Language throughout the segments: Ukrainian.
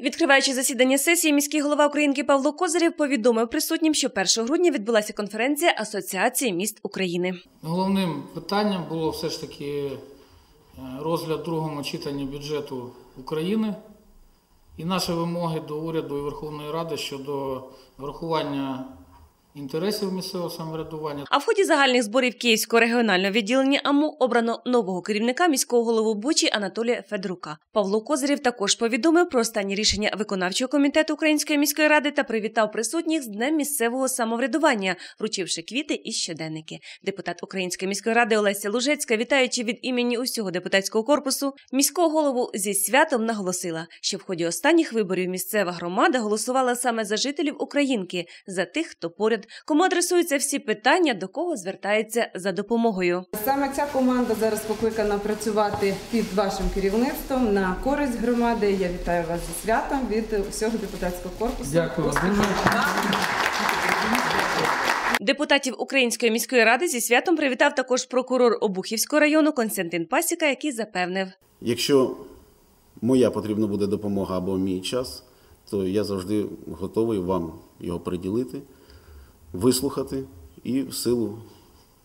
Відкриваючи засідання сесії, міський голова Українки Павло Козирєв повідомив присутнім, що 1 грудня відбулася конференція Асоціації міст України. Головним питанням було все ж таки е, розгляд другому читанні бюджету України і наші вимоги до уряду і Верховної Ради щодо врахування інтересів місцевого самоврядування. А в ході загальних зборів Київського регіонального відділення АМУ обрано нового керівника міського голову Бучі Анатолія Федорука. Павло Козирєв також повідомив про останні рішення виконавчого комітету Української міської ради та привітав присутніх з днем місцевого самоврядування, вручивши квіти і щоденники. Депутат Української міської ради Олеся Лужецька, вітаючи від імені усього депутатського корпусу, міського голову зі святом наголосила, що в ході останніх виборів місцева громада голосувала саме за жителів Українки, за тих, хто поряд, кому адресуються всі питання, до кого звертається за допомогою. Саме ця команда зараз покликана працювати під вашим керівництвом на користь громади. Я вітаю вас зі святом від усього депутатського корпусу. Дякую. Депутатів Української міської ради зі святом привітав також прокурор Обухівського району Константин Пасіка, який запевнив. Якщо моя потрібна буде допомога або мій час, то я завжди готовий вам його приділити, вислухати і в силу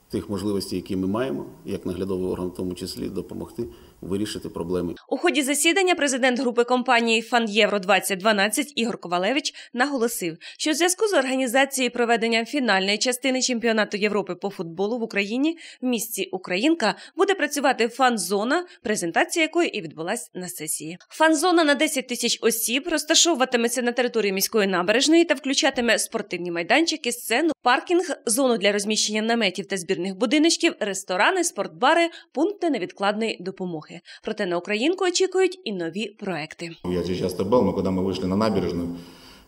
тих можливостей, які ми маємо, як наглядовий орган, в тому числі, допомогти вирішити проблеми. У ході засідання президент групи компанії Фан Євро 2012 Ігор Ковалевич наголосив, що в зв'язку з організацією і проведенням фінальної частини чемпіонату Європи по футболу в Україні в місті Українка буде працювати фан-зона, презентація якої і відбулась на сесії. Фан-зона на 10 тисяч осіб розташовуватиметься на території міської набережної та включатиме спортивні майданчики, сцену, паркінг, зону для розміщення наметів та збірних будиночків, ресторани, спортбари, пункти невідкладної допомоги Проте на Українку очікують і нові проекти. Я здесь часто был, но когда мы вышли на набережную,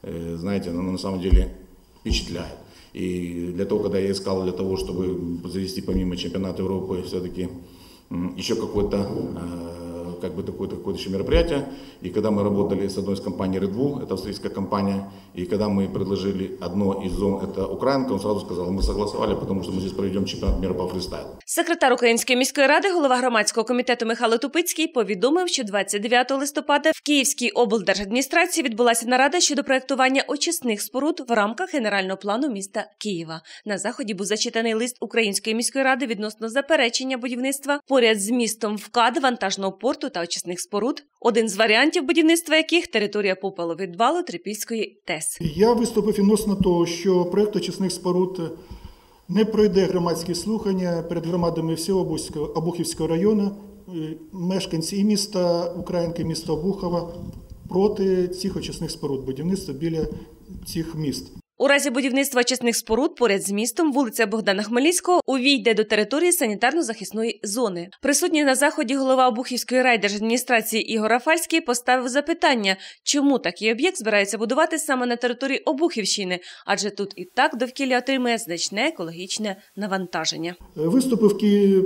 э, знаете, оно на самом деле впечатляет. И для того, когда я искал для того, чтобы завести помимо чемпионата Европы все-таки еще какое-то э, как бы такое, такое еще мероприятие. И когда мы работали с одной из компаний Red Bull, это австрийская компания, и когда мы предложили одно из зон, это Украинка, он сразу сказал, мы согласовали, потому что мы здесь проведем чемпионат мира по фристайлу. Секретар Української міської ради, голова громадського комітету Михайло Тупицький повідомив, що 29 листопада в Київській облдержадміністрації відбулася нарада щодо проектування очисних споруд в рамках генерального плану міста Києва. На заході був зачитаний лист Української міської ради відносно заперечення будівництва поряд з містом ВКАД вантажного порту та очисних споруд, один з варіантів будівництва яких територія попеловідвалу Трипільської ТЕС. Я виступив відносно того, що проєкт очисних споруд не пройде громадські слухання перед громадами всього Обухівського, району. Е, Мешканці і міста Українки, міста Обухова проти цих очисних споруд, будівництва біля цих міст. У разі будівництва очисних споруд поряд з містом вулиця Богдана Хмельницького увійде до території санітарно-захисної зони. Присутній на заході голова Обухівської райдержадміністрації Ігор Рафальський поставив запитання, чому такий об'єкт збирається будувати саме на території Обухівщини, адже тут і так довкілля отримує значне екологічне навантаження. Е, Виступив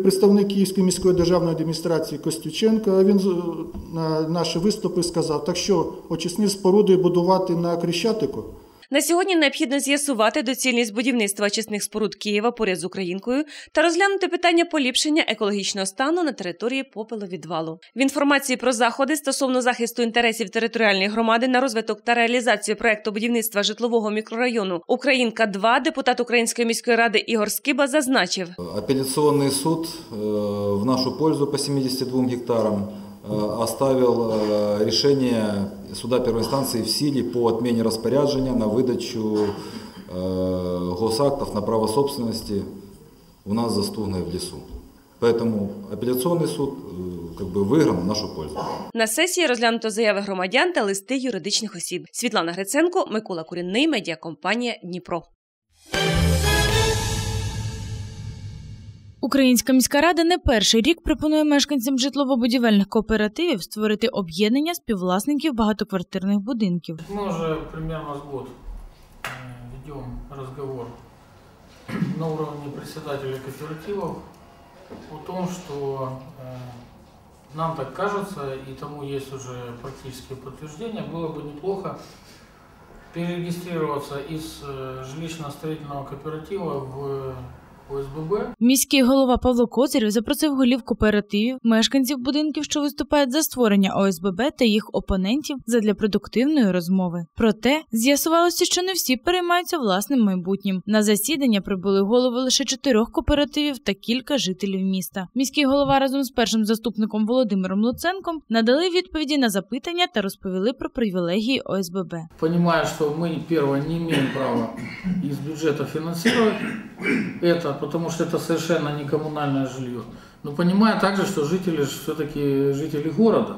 представник Київської міської державної адміністрації Костюченко. Він з- на наші виступи сказав, так що очисні споруди будувати на Крещатику. На сьогодні необхідно з'ясувати доцільність будівництва очисних споруд Києва поряд з Українкою та розглянути питання поліпшення екологічного стану на території попеловідвалу. В інформації про заходи стосовно захисту інтересів територіальної громади на розвиток та реалізацію проекту будівництва житлового мікрорайону Українка 2 депутат Української міської ради Ігор Скиба зазначив. Апелляционный суд э, в нашу пользу по 72 гектарам э, оставил э, решение суда первой инстанции в силе по отмене распоряджения на выдачу э, госактов на право собственности у нас за Стугной в лесу. Поэтому апелляционный суд э, как бы выигран в нашу пользу. На сесії розглянуто заяви громадян та листи юридичних осіб. Світлана Гриценко, Микола Курінний, медіакомпанія Дніпро. Українська міська рада не перший рік пропонує мешканцям житлово-будівельних кооперативів створити об'єднання співвласників багатоквартирних будинків. Мы уже примерно с год э, ведем разговор на уровне председателей кооперативов о том, что э, нам так кажется, и тому есть уже практические подтверждения, было бы неплохо перерегистрироваться из э, жилищно-строительного кооператива в ОСББ. Міський голова Павло Козирів запросив голів кооперативів, мешканців будинків, що виступають за створення ОСББ та їх опонентів задля продуктивної розмови. Проте з'ясувалося, що не всі переймаються власним майбутнім. На засідання прибули голови лише чотирьох кооперативів та кілька жителів міста. Міський голова разом з першим заступником Володимиром Луценком надали відповіді на запитання та розповіли про привілегії ОСББ. Понимая, что мы, первое, не имеем права из бюджета финансировать это, потому что это совершенно не коммунальное жилье. Но понимая также, что жители все-таки жители города,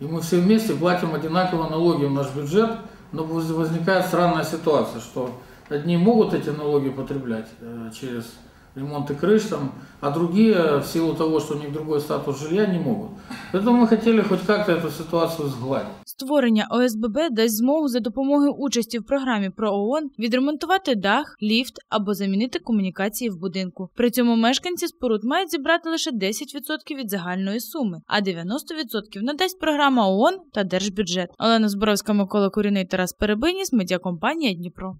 и мы все вместе платим одинаково налоги в наш бюджет, но воз- возникает странная ситуация, что одни могут эти налоги потреблять э, через ремонты крыш, там, а другие в силу того, что у них другой статус жилья, не могут. Поэтому мы хотели хоть как-то эту ситуацию сгладить. Створення ОСББ дасть змогу за допомогою участі в програмі про ООН відремонтувати дах, ліфт або замінити комунікації в будинку. При цьому мешканці споруд мають зібрати лише 10% від загальної суми, а 90% надасть програма ООН та держбюджет. Олена Зборовська, Микола Куріний, Тарас Перебиніс, медіакомпанія Дніпро.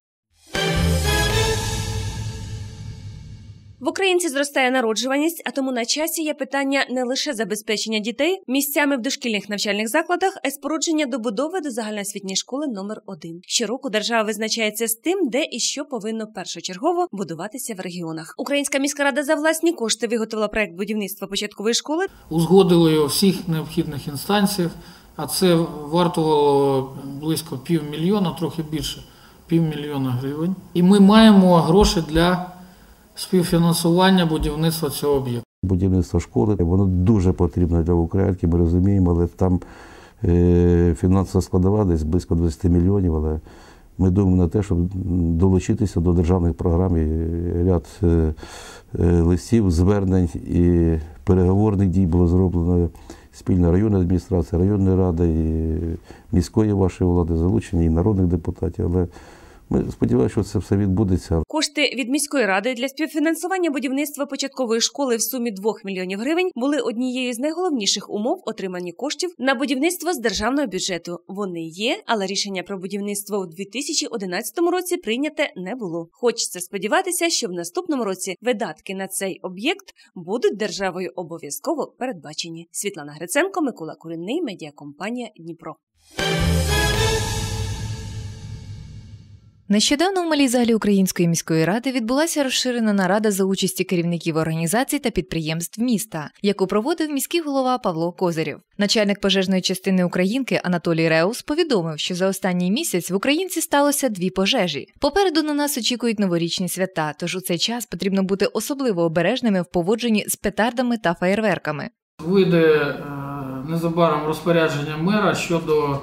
В Українці зростає народжуваність, а тому на часі є питання не лише забезпечення дітей місцями в дошкільних навчальних закладах, а й спорудження добудови до загальноосвітньої школи номер 1 Щороку держава визначається з тим, де і що повинно першочергово будуватися в регіонах. Українська міська рада за власні кошти виготовила проект будівництва початкової школи узгодили його всіх необхідних інстанціях, а це вартувало близько півмільйона, трохи більше півмільйона гривень. І ми маємо гроші для співфінансування будівництва цього об'єкту. Будівництво школи воно дуже потрібно для Українки, ми розуміємо, але там е, фінансова складова десь близько 20 мільйонів. Але ми думаємо на те, щоб долучитися до державних програм і ряд е, е, листів, звернень і переговорних дій було зроблено спільно районної адміністрації, районної ради і міської вашої влади, залучення і народних депутатів. Але ми сподіваємося, що це все відбудеться. Кошти від міської ради для співфінансування будівництва початкової школи в сумі 2 мільйонів гривень були однією з найголовніших умов отримання коштів на будівництво з державного бюджету. Вони є, але рішення про будівництво у 2011 році прийняте не було. Хочеться сподіватися, що в наступному році видатки на цей об'єкт будуть державою обов'язково передбачені. Світлана Гриценко, Микола Куринний, медіакомпанія Дніпро. Нещодавно в малій залі Української міської ради відбулася розширена нарада за участі керівників організацій та підприємств міста, яку проводив міський голова Павло Козирєв. Начальник пожежної частини Українки Анатолій Реус повідомив, що за останній місяць в Українці сталося дві пожежі. Попереду на нас очікують новорічні свята, тож у цей час потрібно бути особливо обережними в поводженні з петардами та феєрверками. Вийде е, незабаром розпорядження мера щодо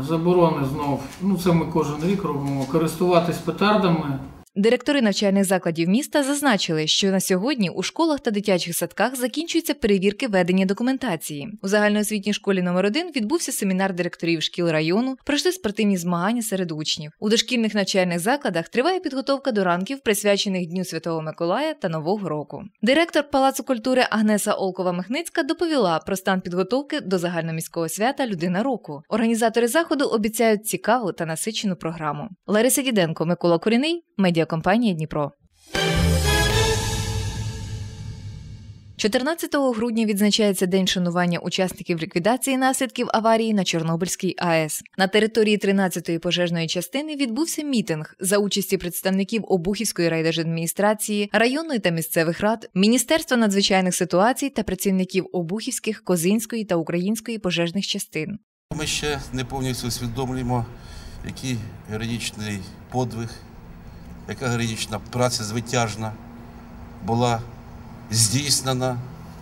заборони знов, ну це ми кожен рік робимо, користуватись петардами Директори навчальних закладів міста зазначили, що на сьогодні у школах та дитячих садках закінчуються перевірки ведення документації. У загальноосвітній школі номер 1 відбувся семінар директорів шкіл району, пройшли спортивні змагання серед учнів. У дошкільних навчальних закладах триває підготовка до ранків, присвячених Дню Святого Миколая та Нового року. Директор Палацу культури Агнеса Олкова-Михницька доповіла про стан підготовки до загальноміського свята Людина року. Організатори заходу обіцяють цікаву та насичену програму. Лариса Діденко, Микола Коріний, медіакомпанія Дніпро. 14 грудня відзначається День шанування учасників ліквідації наслідків аварії на Чорнобильській АЕС. На території 13-ї пожежної частини відбувся мітинг за участі представників Обухівської райдержадміністрації, районної та місцевих рад, Міністерства надзвичайних ситуацій та працівників Обухівських, Козинської та Української пожежних частин. Ми ще не повністю усвідомлюємо, який героїчний подвиг, яка героїчна праця звитяжна була здійснена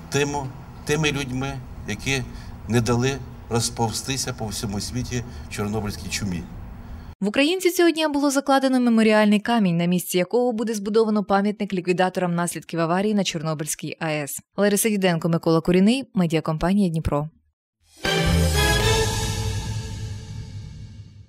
тими, тими людьми, які не дали розповстися по всьому світі Чорнобильській чумі. В Українці цього дня було закладено меморіальний камінь, на місці якого буде збудовано пам'ятник ліквідаторам наслідків аварії на Чорнобильській АЕС. Лариса Діденко, Микола Куріний, медіакомпанія Дніпро.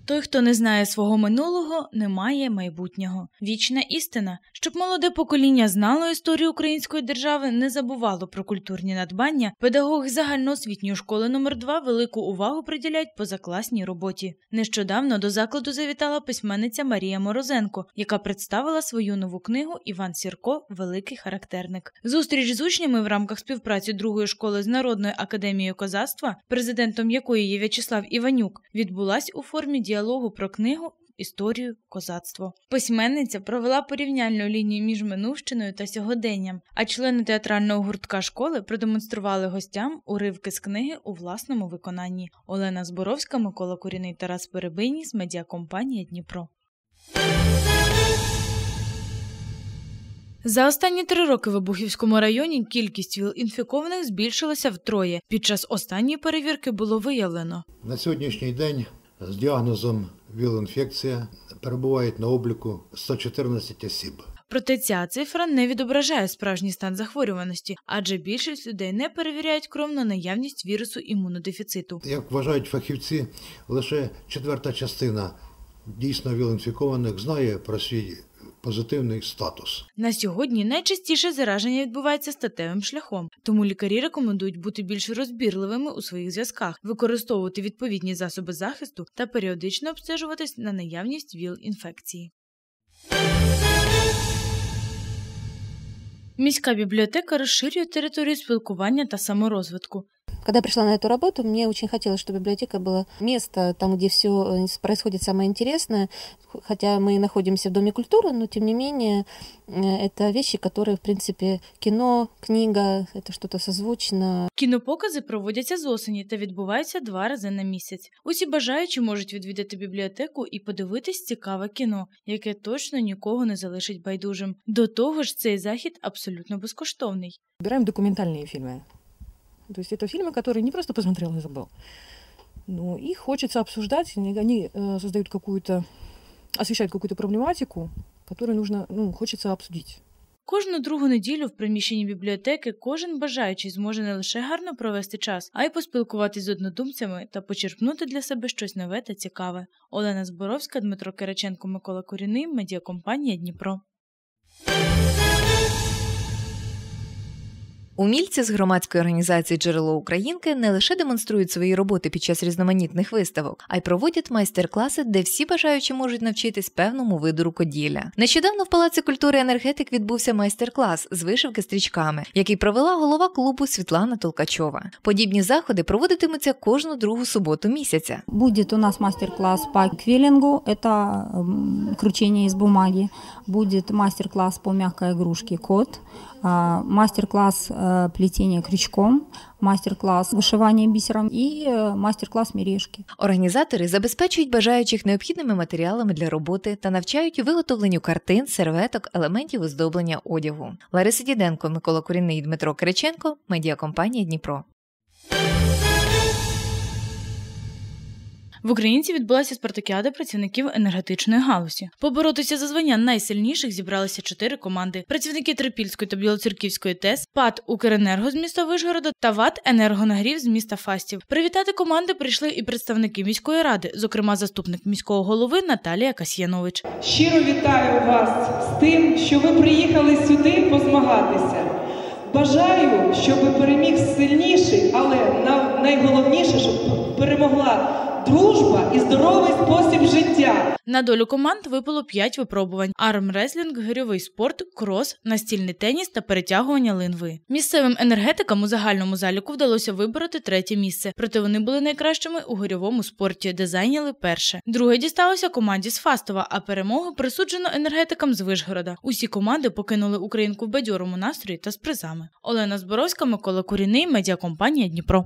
Той, хто не знає свого минулого, не має майбутнього. Вічна істина, щоб молоде покоління знало історію української держави, не забувало про культурні надбання. Педагоги загальноосвітньої школи номер 2 велику увагу приділяють позакласній роботі. Нещодавно до закладу завітала письменниця Марія Морозенко, яка представила свою нову книгу Іван Сірко Великий характерник. Зустріч з учнями в рамках співпраці другої школи з Народною академією козацтва, президентом якої є В'ячеслав Іванюк, відбулась у формі діалогу про книгу. Історію козацтво письменниця провела порівняльну лінію між минувщиною та сьогоденням, а члени театрального гуртка школи продемонстрували гостям уривки з книги у власному виконанні. Олена Зборовська, Микола Куріний, Тарас Перебийніс, медіакомпанія Дніпро. За останні три роки в Обухівському районі кількість ВІЛ-інфікованих збільшилася втроє. Під час останньої перевірки було виявлено. На сьогоднішній день з діагнозом ВІЛ-інфекція перебувають на обліку 114 осіб. Проте ця цифра не відображає справжній стан захворюваності, адже більшість людей не перевіряють кров на наявність вірусу імунодефіциту. Як вважають фахівці, лише четверта частина дійсно ВІЛ-інфікованих знає про свій позитивний статус. На сьогодні найчастіше зараження відбувається статевим шляхом, тому лікарі рекомендують бути більш розбірливими у своїх зв'язках, використовувати відповідні засоби захисту та періодично обстежуватись на наявність ВІЛ-інфекції. Міська бібліотека розширює територію спілкування та саморозвитку. Когда я пришла на эту работу, мне очень хотелось, чтобы библиотека была место, там, где все происходит самое интересное. Хотя мы находимся в Доме культуры, но тем не менее это вещи, которые, в принципе, кино, книга, это что-то созвучно. Кінопокази проводяться з осені та відбуваються два рази на місяць. Усі бажаючі можуть відвідати бібліотеку і подивитись цікаве кіно, яке точно нікого не залишить байдужим. До того ж, цей захід абсолютно безкоштовний. Выбираем документальные фильмы. То есть это фильмы, которые не просто посмотрел и забыл. Но их хочется обсуждать, они э, создают какую-то, освещают какую-то проблематику, которую нужно, ну, хочется обсудить. Кожну другу неділю в приміщенні бібліотеки кожен бажаючий зможе не лише гарно провести час, а й поспілкуватись з однодумцями та почерпнути для себе щось нове та цікаве. Олена Зборовська, Дмитро Кириченко, Микола Коріний, медіакомпанія Дніпро. Умільці з громадської організації Джерело Українки не лише демонструють свої роботи під час різноманітних виставок, а й проводять майстер-класи, де всі бажаючі можуть навчитись певному виду рукоділля. Нещодавно в Палаці культури енергетик відбувся майстер-клас з вишивки стрічками, який провела голова клубу Світлана Толкачова. Подібні заходи проводитимуться кожну другу суботу місяця. Буде у нас майстер-клас по квілінгу, це кручення із бумаги. Буде майстер-клас по м'якій ігрушці кот. мастер-класс плетения крючком, мастер-клас вишивання бісером і мастер-клас мережки. Організатори забезпечують бажаючих необхідними матеріалами для роботи та навчають виготовленню картин, серветок, елементів оздоблення одягу. Лариса Діденко, Микола Курінний, Дмитро Кириченко, медіакомпанія Дніпро. В Українці відбулася спартакіада працівників енергетичної галузі. Поборотися за звання найсильніших зібралися чотири команди: працівники Трипільської та Білоцерківської ТЕС, ПАД Укренерго з міста Вишгорода та ВАД Енергонагрів з міста Фастів. Привітати команди прийшли і представники міської ради, зокрема заступник міського голови Наталія Касьянович. Щиро вітаю вас з тим, що ви приїхали сюди позмагатися. Бажаю, щоб переміг сильніший, але найголовніше, щоб перемогла дружба і здоровий спосіб життя. На долю команд випало п'ять випробувань: армреслінг, гирьовий спорт, крос, настільний теніс та перетягування линви. Місцевим енергетикам у загальному заліку вдалося вибороти третє місце, проте вони були найкращими у гирьовому спорті, де зайняли перше. Друге дісталося команді з Фастова, а перемогу присуджено енергетикам з Вишгорода. Усі команди покинули Українку в бадьорому настрої та з призами. Олена Зборовська, Микола Куріний, медіакомпанія Дніпро.